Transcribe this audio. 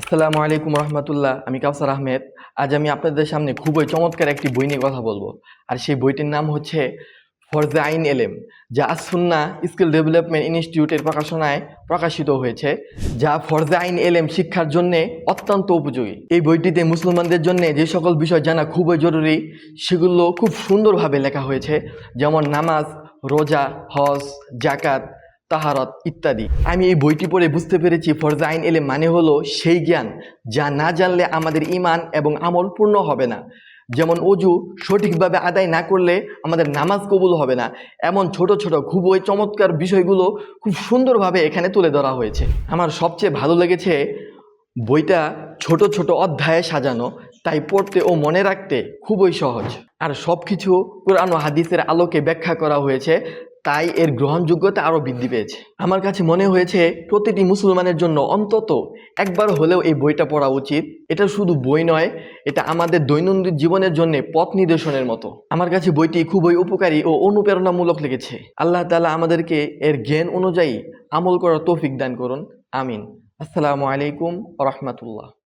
আসসালামু আলাইকুম রহমতুল্লাহ, আমি কাউসার আহমেদ। আজ আমি আপনাদের সামনে খুবই চমৎকার একটি বই নিয়ে কথা বলব। আর সেই বইটির নাম হচ্ছে ফরজে আইন এলেম যা আসুন্না স্কিল ডেভেলপমেন্ট ইনস্টিটিউটের প্রকাশনায় প্রকাশিত হয়েছে, যা ফরজে আইন এলেম শিক্ষার জন্য অত্যন্ত উপযোগী। এই বইটিতে মুসলমানদের জন্য যে সকল বিষয় জানা খুবই জরুরি, সেগুলো খুব সুন্দরভাবে লেখা হয়েছে, যেমন নামাজ, রোজা, হজ জাকাত তাহারত ইত্যাদি। আমি এই বইটি পড়ে বুঝতে পেরেছি ফরজা আইন এলে মানে হলো সেই জ্ঞান যা না জানলে আমাদের ইমান এবং আমল পূর্ণ হবে না। যেমন অজু সঠিকভাবে আদায় না করলে আমাদের নামাজ কবুল হবে না। এমন ছোট ছোট খুবই চমৎকার বিষয়গুলো খুব সুন্দরভাবে এখানে তুলে ধরা হয়েছে। আমার সবচেয়ে ভালো লেগেছে বইটা ছোট ছোট অধ্যায়ে সাজানো, তাই পড়তে ও মনে রাখতে খুবই সহজ। আর সব কিছু কোরআন হাদিসের আলোকে ব্যাখ্যা করা হয়েছে তাই এর গ্রহণযোগ্যতা আরও বৃদ্ধি পেয়েছে। আমার কাছে মনে হয়েছে, প্রতিটি মুসলমানের জন্য অন্তত একবার হলেও এই বইটা পড়া উচিত। এটা শুধু বই নয়, এটা আমাদের দৈনন্দিন জীবনের জন্য পথ নির্দেশনের মতো। আমার কাছে বইটি খুবই উপকারী ও অনুপ্রেরণামূলক লেগেছে। আল্লাহ তালা আমাদেরকে এর জ্ঞান অনুযায়ী আমল করার তৌফিক দান করুন। আমিন। আসসালামু আলাইকুম রহমতুল্লাহ।